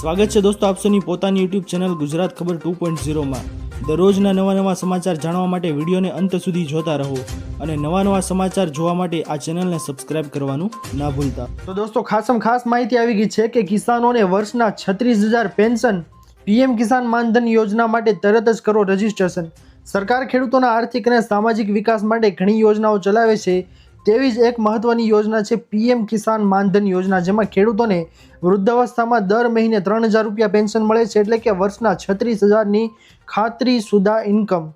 સ્વાગત છે દોસ્તો આપસોની પોતાની યુટ્યુબ ચેનલ ગુજરાત ખબર ટુ પોઈન્ટ ઝીરોમાં દરરોજના નવા નવા સમાચાર જાણવા માટે વિડીયોને અંત સુધી જોતા રહો અને નવા નવા સમાચાર જોવા માટે આ ચેનલને સબસ્ક્રાઇબ કરવાનું ના ભૂલતા. તો દોસ્તો ખાસમ ખાસ માહિતી આવી ગઈ છે કે કિસાનોને વર્ષના છત્રીસ હજાર પેન્શન પીએમ કિસાન માનધન યોજના માટે તરત જ કરો રજીસ્ટ્રેશન. સરકાર ખેડૂતોના આર્થિક અને સામાજિક વિકાસ માટે ઘણી યોજનાઓ ચલાવે છે. તેવી જ એક મહત્વની યોજના છે પીએમ કિસાન માનધન યોજના, જેમાં ખેડૂતોને વૃદ્ધાવસ્થામાં દર મહિને ત્રણ હજાર રૂપિયા પેન્શન મળે છે એટલે કે વર્ષના છત્રીસ હજારની ખાતરી સુધા ઇન્કમ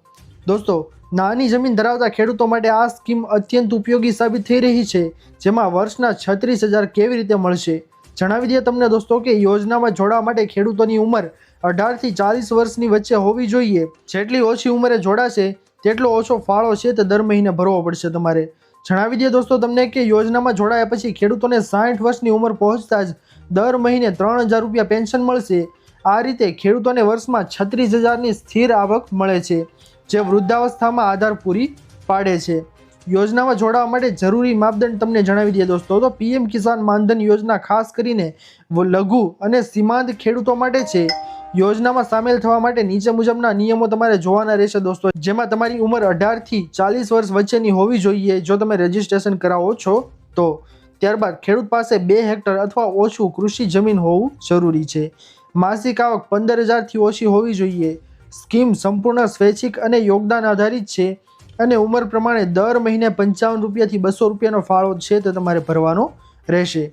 દોસ્તો, નાની જમીન ધરાવતા ખેડૂતો માટે આ સ્કીમ અત્યંત ઉપયોગી સાબિત થઈ રહી છે, જેમાં વર્ષના છત્રીસ હજાર કેવી રીતે મળશે? જણાવી દઈએ તમને દોસ્તો કે યોજનામાં જોડાવા માટે ખેડૂતોની ઉંમર અઢારથી ચાલીસ વર્ષની વચ્ચે હોવી જોઈએ. જેટલી ઓછી ઉંમરે જોડાશે, તેટલો ઓછો ફાળો છે તે દર મહિને ભરવો પડશે તમારે. જણાવી દઈએ દોસ્તો તમને કે યોજનામાં જોડાયા પછી ખેડૂતોને સાઠ વર્ષની ઉંમર પહોંચતા જ દર મહિને ત્રણ હજાર રૂપિયા પેન્શન મળશે. આ રીતે ખેડૂતોને વર્ષમાં છત્રીસ હજારની સ્થિર આવક મળે છે, જે વૃદ્ધાવસ્થામાં આધાર પૂરી પાડે છે. યોજનામાં જોડાવા માટે જરૂરી માપદંડ તમને જણાવી દઈએ દોસ્તો. તો પીએમ કિસાન માનધન યોજના ખાસ કરીને લઘુ અને સીમાંત ખેડૂતો માટે છે. યોજનામાં સામેલ થવા માટે નીચે મુજબના નિયમો તમારે જોવાના રહેશે દોસ્તો. જેમાં તમારી ઉંમર અઢારથી ચાલીસ વર્ષ વચ્ચેની હોવી જોઈએ જો તમે રજીસ્ટ્રેશન કરાવો છો, તો ત્યારબાદ ખેડૂત પાસે બે હેક્ટર અથવા ઓછું કૃષિ જમીન હોવું જરૂરી છે. માસિક આવક પંદર હજારથી ઓછી હોવી જોઈએ. સ્કીમ સંપૂર્ણ સ્વૈચ્છિક અને યોગદાન આધારિત છે અને ઉંમર પ્રમાણે દર મહિને પંચાવન રૂપિયાથી બસો રૂપિયાનો ફાળો છે તે તમારે ભરવાનો રહેશે.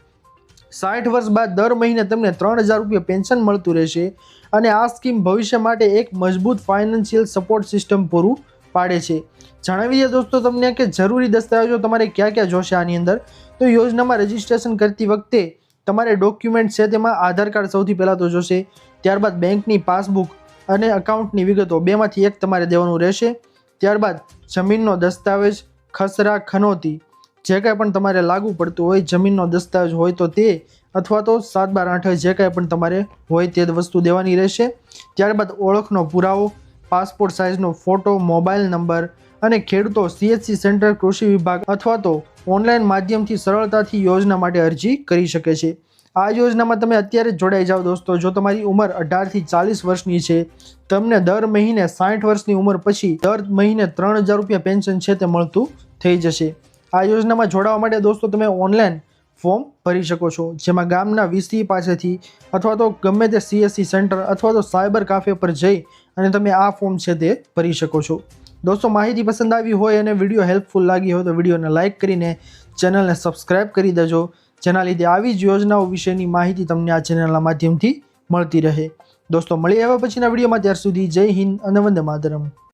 સાઠ વર્ષ બાદ દર મહિને તમને ત્રણ હજાર રૂપિયા પેન્શન મળતું રહેશે અને આ સ્કીમ ભવિષ્ય માટે એક મજબૂત ફાઇનાન્શિયલ સપોર્ટ સિસ્ટમ પૂરું પાડે છે. જણાવી દઈએ દોસ્તો તમને કે જરૂરી દસ્તાવેજો તમારે ક્યાં ક્યાં જોશે આની અંદર? તો યોજનામાં રજીસ્ટ્રેશન કરતી વખતે તમારે ડોક્યુમેન્ટ છે તેમાં આધાર કાર્ડ સૌથી પહેલાં તો જોશે, ત્યારબાદ બેંકની પાસબુક અને અકાઉન્ટની વિગતો બેમાંથી એક તમારે દેવાનું રહેશે, ત્યારબાદ જમીનનો દસ્તાવેજ, ખસરા, ખનોતી જે કાંઈ પણ તમારે લાગુ પડતું હોય, જમીનનો દસ્તાવેજ હોય તો તે, અથવા તો સાત બાર આઠ જે કાંઈ પણ તમારે હોય તે વસ્તુ દેવાની રહેશે. ત્યારબાદ ઓળખનો પુરાવો, પાસપોર્ટ સાઇઝનો ફોટો, મોબાઈલ નંબર અને ખેડૂતો સીએચસી સેન્ટર, કૃષિ વિભાગ અથવા તો ઓનલાઈન માધ્યમથી સરળતાથી યોજના માટે અરજી કરી શકે છે. આ યોજનામાં તમે અત્યારે જોડાઈ જાઓ દોસ્તો, જો તમારી ઉંમર અઢારથી ચાલીસ વર્ષની છે, તમને દર મહિને સાઠ વર્ષની ઉંમર પછી દર મહિને ત્રણ હજાર રૂપિયા પેન્શન છે તે મળતું થઈ જશે. આ યોજનામાં જોડાવા માટે દોસ્તો તમે ઓનલાઈન ફોર્મ ભરી શકો છો. જેમાં ગામના વીસી પાસેથી અથવા તો ગમે તે સીએસસી સેન્ટર અથવા તો સાયબર કાફે પર જઈ અને તમે આ ફોર્મ છે તે ભરી શકો છો. દોસ્તો, માહિતી પસંદ આવી હોય અને વીડિયો હેલ્પફુલ લાગી હોય તો વિડીયોને લાઇક કરીને ચેનલને સબસ્ક્રાઇબ કરી દેજો. જેના લીધે આવી જ યોજનાઓ વિશેની માહિતી તમને આ ચેનલના માધ્યમથી મળતી રહે. દોસ્તો મળી આવ્યા પછીના વિડીયોમાં ત્યાર સુધી જય હિન્દ અને વંદે માતરમ.